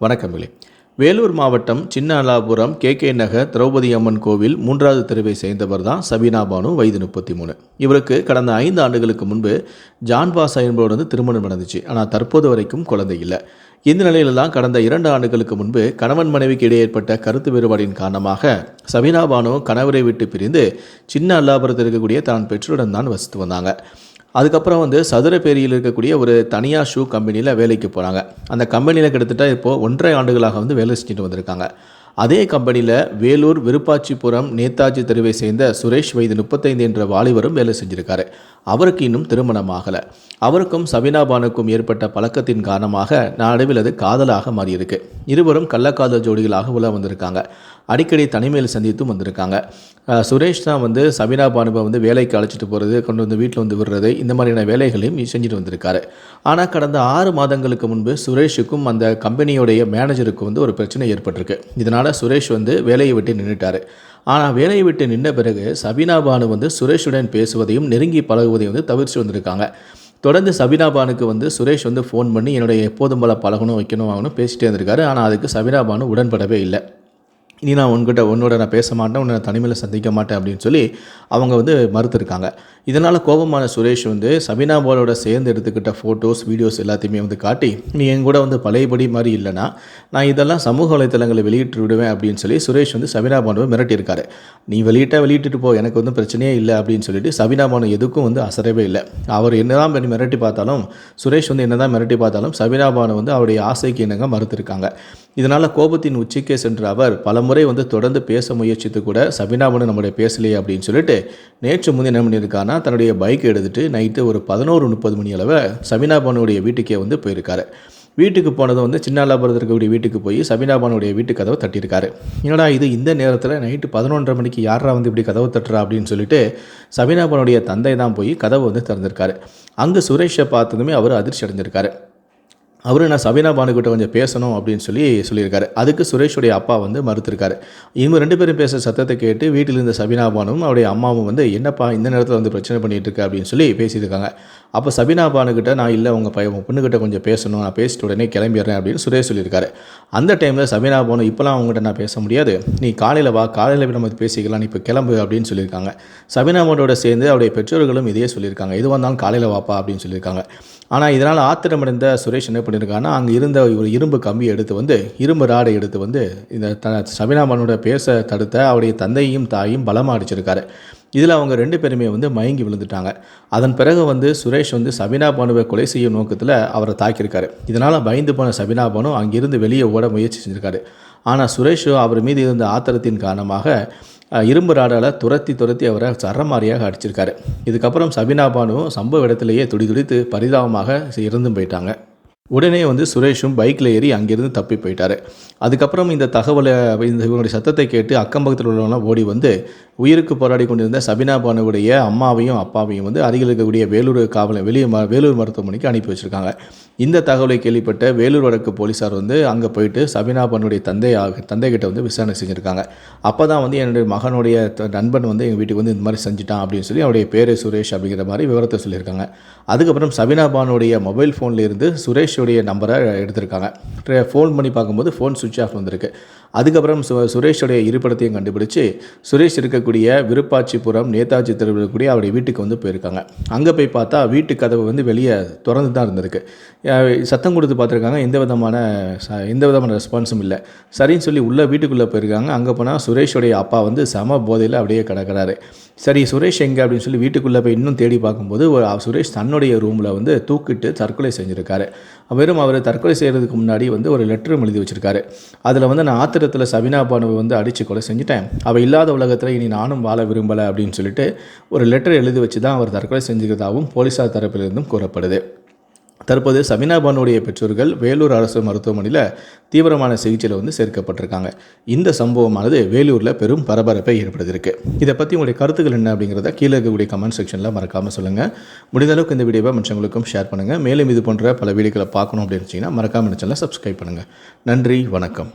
வணக்கமில்லை வேலூர் மாவட்டம் Chinnalapuram K K Nagar Draupadi Amman கோவில் மூன்றாவது தெருவை சேர்ந்தவர் தான் சபீனா பானு வயது முப்பத்தி மூணு இவருக்கு கடந்த ஐந்து ஆண்டுகளுக்கு முன்பு ஜான்பாஸ் பாசா என்பவர் வந்து திருமணம் நடந்துச்சு. ஆனால் தற்போது வரைக்கும் குழந்தை இல்லை. இந்த நிலையில தான் கடந்த இரண்டு ஆண்டுகளுக்கு முன்பு கணவன் மனைவிக்கு இடையே ஏற்பட்ட கருத்து வேறுபாடின் காரணமாக சபீனா பானு கணவரை விட்டு பிரிந்து சின்ன அல்லாபுரத்தில் இருக்கக்கூடிய தான் பெற்றோருடன் தான் வசித்து வந்தாங்க. அதுக்கப்புறம் வந்து சதுரப்பேரியில் இருக்கக்கூடிய ஒரு தனியார் ஷூ கம்பெனியில் வேலைக்கு போகிறாங்க அந்த கம்பெனியில் கிட்டத்தட்ட இப்போது ஒன்றரை ஆண்டுகளாக வந்து வேலை செஞ்சுட்டு வந்திருக்காங்க. அதே கம்பெனியில் வேலூர் விருப்பாச்சிபுரம் நேதாஜி தெருவை சேர்ந்த சுரேஷ் வயது முப்பத்தைந்து என்ற வாலிபரும் வேலை செஞ்சிருக்காரு. அவருக்கு இன்னும் திருமணம் ஆகலை. அவருக்கும் சபினா பானுக்கும் ஏற்பட்ட பழக்கத்தின் காரணமாக நாளடைவில் அது காதலாக மாறியிருக்கு. இருவரும் கள்ளக்காதல் ஜோடிகளாக உள்ள வந்திருக்காங்க. அடிக்கடி தனிமையில் சந்தித்தும் வந்திருக்காங்க. சுரேஷ் தான் வந்து சமீரா பானுவை வந்து வேலைக்கு அழைச்சிட்டு போகிறது கொண்டு வந்து வீட்டில் வந்து விடுறது இந்த மாதிரியான வேலைகளையும் செஞ்சுட்டு வந்திருக்காரு. ஆனால் கடந்த ஆறு மாதங்களுக்கு முன்பு சுரேஷுக்கும் அந்த கம்பெனியோடைய மேனேஜருக்கும் வந்து ஒரு பிரச்சனை ஏற்பட்டிருக்கு. இதனால் சுரேஷ் வந்து வேலையை விட்டு நின்றுட்டார் ஆனால் வேலையை விட்டு நின்ற பிறகு சபீனா பானு வந்து சுரேஷுடன் பேசுவதையும் நெருங்கி பழகுவதையும் வந்து தவிர்த்து வந்திருக்காங்க. தொடர்ந்து சபீனா பானுக்கு வந்து சுரேஷ் வந்து ஃபோன் பண்ணி என்னுடைய எப்போதும் போல பழகணும் வைக்கணும் ஆகணும் பேசிகிட்டே இருந்திருக்காரு. ஆனால் அதுக்கு சபீனா பானு உடன்படவே இல்லை. இனி நான் உன்கிட்ட உன்னோட நான் பேச மாட்டேன் உன்னை தனிமையில் சந்திக்க மாட்டேன் அப்படின்னு சொல்லி அவங்க வந்து மறுத்துருக்காங்க. இதனால் கோபமான சுரேஷ் வந்து சபினா பாலோட சேர்ந்து எடுத்துக்கிட்ட ஃபோட்டோஸ் வீடியோஸ் எல்லாத்தையுமே வந்து காட்டி நீ என் கூட வந்து பழையபடி மாதிரி இல்லைனா நான் இதெல்லாம் சமூக வலைத்தளங்களை வெளியிட்டு விடுவேன் அப்படின்னு சொல்லி சுரேஷ் வந்து சபினா பானுவை மிரட்டியிருக்காரு. நீ வெளியிட்டா வெளியிட்டுட்டு போ எனக்கு வந்து பிரச்சனையே இல்லை அப்படின்னு சொல்லிட்டு சபினா பானு எதுக்கும் வந்து அசரவே இல்லை. அவர் என்னதான் பண்ணி மிரட்டி பார்த்தாலும் சுரேஷ் வந்து என்னதான் மிரட்டி பார்த்தாலும் சபினா பானு வந்து அவருடைய ஆசைக்கு என்னங்க மறுத்திருக்காங்க. இதனால் கோபத்தின் உச்சிக்கே சென்ற அவர் பல முறை வந்து தொடர்ந்து பேச முயற்சித்து கூட சபினாபனு நம்முடைய பேசலையே அப்படின்னு சொல்லிட்டு நேற்று முந்தைய என்ன பண்ணியிருக்காருன்னா தன்னுடைய பைக் எடுத்துகிட்டு நைட்டு ஒரு பதினோரு முப்பது மணி அளவு சபினாபானுடைய வீட்டுக்கே வந்து போயிருக்காரு. வீட்டுக்கு போனதும் வந்து சின்னாலாபுரத்தில் இருக்கக்கூடிய வீட்டுக்கு போய் சபினாபானுடைய வீட்டு கதவை தட்டியிருக்காரு. என்னடா இது இந்த நேரத்தில் நைட்டு பதினொன்றரை மணிக்கு யாரா வந்து இப்படி கதவை தட்டுறா அப்படின்னு சொல்லிட்டு சபினாபானுடைய தந்தை தான் போய் கதவை வந்து திறந்திருக்காரு. அங்கே சுரேஷை பார்த்ததுமே அவர் அதிர்ச்சி அடைஞ்சிருக்காரு. அவர் நான் சபீனா பானுக்கிட்ட கொஞ்சம் பேசணும் அப்படின்னு சொல்லி சொல்லியிருக்காரு. அதுக்கு சுரேஷுடைய அப்பா வந்து மறுத்திருக்காரு. இவங்க ரெண்டு பேரும் பேசுகிற சத்தத்தை கேட்டு வீட்டில் இருந்த சபீனா பானும் அவருடைய அம்மாவும் வந்து என்னப்பா இந்த நேரத்தில் வந்து பிரச்சனை பண்ணிகிட்டு இருக்கு? அப்படின்னு சொல்லி பேசியிருக்காங்க அப்போ சபீனா பானுக்கிட்ட நான் இல்லை உங்கள் பையன் உங்கள் பொண்ணுக்கிட்ட கொஞ்சம் பேசணும். நான் பேசிட்டு உடனே கிளம்பிடுறேன் அப்படின்னு சுரேஷ் சொல்லியிருக்காரு. அந்த டைமில் சபீனா பானு இப்போலாம் அவங்ககிட்ட நான் பேச முடியாது. நீ காலையில் வா காலையில் நம்ம பேசிக்கலாம். நீ இப்போ கிளம்பு அப்படின்னு சொல்லியிருக்காங்க. சபீனா பானோட சேர்ந்து அவருடைய பெற்றோர்களும் இதையே சொல்லியிருக்காங்க. எது வந்தாலும் காலையில் வாப்பா அப்படின்னு சொல்லியிருக்காங்க. ஆனால் இதனால் ஆத்திரமடைந்த சுரேஷ் என்ன பண்ணியிருக்காருன்னா அங்கே இருந்த ஒரு இரும்பு கம்பியை எடுத்து வந்து இரும்பு ராடை எடுத்து வந்து இந்த த சபினாமனோட பேச தடுத்த அவருடைய தந்தையும் தாயும் பலமாக அடிச்சிருக்காரு. இதில் அவங்க ரெண்டு பேருமே வந்து மயங்கி விழுந்துட்டாங்க. அதன் பிறகு வந்து சுரேஷ் வந்து சபினா பானுவை கொலை செய்யும் நோக்கத்தில் அவரை தாக்கியிருக்காரு. இதனால் பயந்து போன சபினா பானு அங்கிருந்து வெளியே ஓட முயற்சி செஞ்சிருக்காரு. ஆனால் சுரேஷ் அவர் மீது இருந்த ஆத்திரத்தின் காரணமாக இரும்பு ராடால் துரத்தி துரத்தி அவரை சரமாரியாக அடிச்சிருக்காரு. இதுக்கப்புறம் சபினா பானுவும் சம்பவ இடத்துலையே துடி துடித்து பரிதாபமாக இறந்தும் போயிட்டாங்க. உடனே வந்து சுரேஷும் பைக்கில் ஏறி அங்கேருந்து தப்பி போயிட்டாரு. அதுக்கப்புறம் இந்த தகவலை இந்த இவனுடைய சத்தத்தை கேட்டு அக்கம் பக்கத்தில் உள்ளவங்களாம் ஓடி வந்து உயிருக்கு போராடி கொண்டிருந்த சபினா பானுடைய அம்மாவையும் அப்பாவையும் வந்து அருகில் இருக்கக்கூடிய வேலூர் காவலை வெளியே ம வேலூர் மருத்துவமனைக்கு அனுப்பி வச்சுருக்காங்க. இந்த தகவலை கேள்விப்பட்ட வேலூர் வடக்கு போலீஸார் வந்து அங்கே போயிட்டு சபினா பானுடைய தந்தை தந்தைகிட்ட வந்து விசாரணை செஞ்சுருக்காங்க. அப்போ தான் வந்து என்னுடைய மகனுடைய த- நண்பன் வந்து எங்கள் வீட்டுக்கு வந்து இந்த மாதிரி செஞ்சுட்டான் அப்படின்னு சொல்லி அவருடைய பேரு சுரேஷ் அப்படிங்கிற மாதிரி விவரத்தை சொல்லியிருக்காங்க. அதுக்கப்புறம் சபினா பானுடைய மொபைல் ஃபோனில் இருந்து சுரேஷுடைய நம்பரை எடுத்திருக்காங்க. ஃபோன் பண்ணி பார்க்கும்போது ஃபோன் சுவிட்ச் ஆஃப் வந்திருக்கு. அதுக்கப்புறம் சு சுரேஷுடைய இருப்பிடத்தையும் கண்டுபிடிச்சு சுரேஷ் இருக்கக்கூடிய விருப்பாச்சிபுரம் நேதாஜி தெருவில் இருக்கக்கூடிய அவருடைய வீட்டுக்கு வந்து போயிருக்காங்க. அங்கே போய் பார்த்தா வீட்டு கதவு வந்து வெளியே திறந்து தான் இருந்திருக்கு. சத்தம் கொடுத்து பார்த்துருக்காங்க. எந்த விதமான ச- எந்த விதமான ரெஸ்பான்ஸும் இல்லை. சரின்னு சொல்லி உள்ளே வீட்டுக்குள்ளே போயிருக்காங்க. அங்கே போனால் சுரேஷுடைய அப்பா வந்து சம போதையில் அப்படியே கிடக்கிறாரு. சரி சுரேஷ் எங்கே அப்படின்னு சொல்லி வீட்டுக்குள்ளே போய் இன்னும் தேடி பார்க்கும்போது ஒரு சுரேஷ் தன்னுடைய ரூமில் வந்து தூக்கிட்டு தற்கொலை செஞ்சுருக்காரு. வெறும் அவர் தற்கொலை செய்கிறதுக்கு முன்னாடி வந்து ஒரு லெட்டரும் எழுதி வச்சிருக்காரு. அதில் வந்து நான் ஆத்திரத்தில் சபினா பானுவை வந்து அடித்து கொலை செஞ்சுட்டேன். அவள் இல்லாத உலகத்தில் இனி நானும் வாழ விரும்பலை அப்படின்னு சொல்லிட்டு ஒரு லெட்டர் எழுதி வச்சு தான் அவர் தற்கொலை செஞ்சுக்கிறதாகவும் போலீஸார் தரப்பிலிருந்தும் கூறப்படுது. தற்போது சமினா பானுடைய பெற்றோர்கள் வேலூர் அரசு மருத்துவமனையில் தீவிரமான சிகிச்சையில் வந்து சேர்க்கப்பட்டிருக்காங்க. இந்த சம்பவமானது வேலூரில் பெரும் பரபரப்பை ஏற்படுத்தியிருக்கு. இதை பற்றி உங்களுடைய கருத்துக்கள் என்ன அப்படிங்கிறத கீழே இருக்கக்கூடிய கமெண்ட் செக்ஷனில் மறக்காமல் சொல்லுங்கள் முடிந்த அளவுக்கு இந்த வீடியோவை மற்றவங்களுக்கும் ஷேர் பண்ணுங்கள் மேலும் இது போன்ற பல வீடியோக்களை பார்க்கணும் அப்படின்னு வச்சிங்கன்னா மறக்காமல் சேனலை சப்ஸ்கிரைப் பண்ணுங்கள் நன்றி வணக்கம்.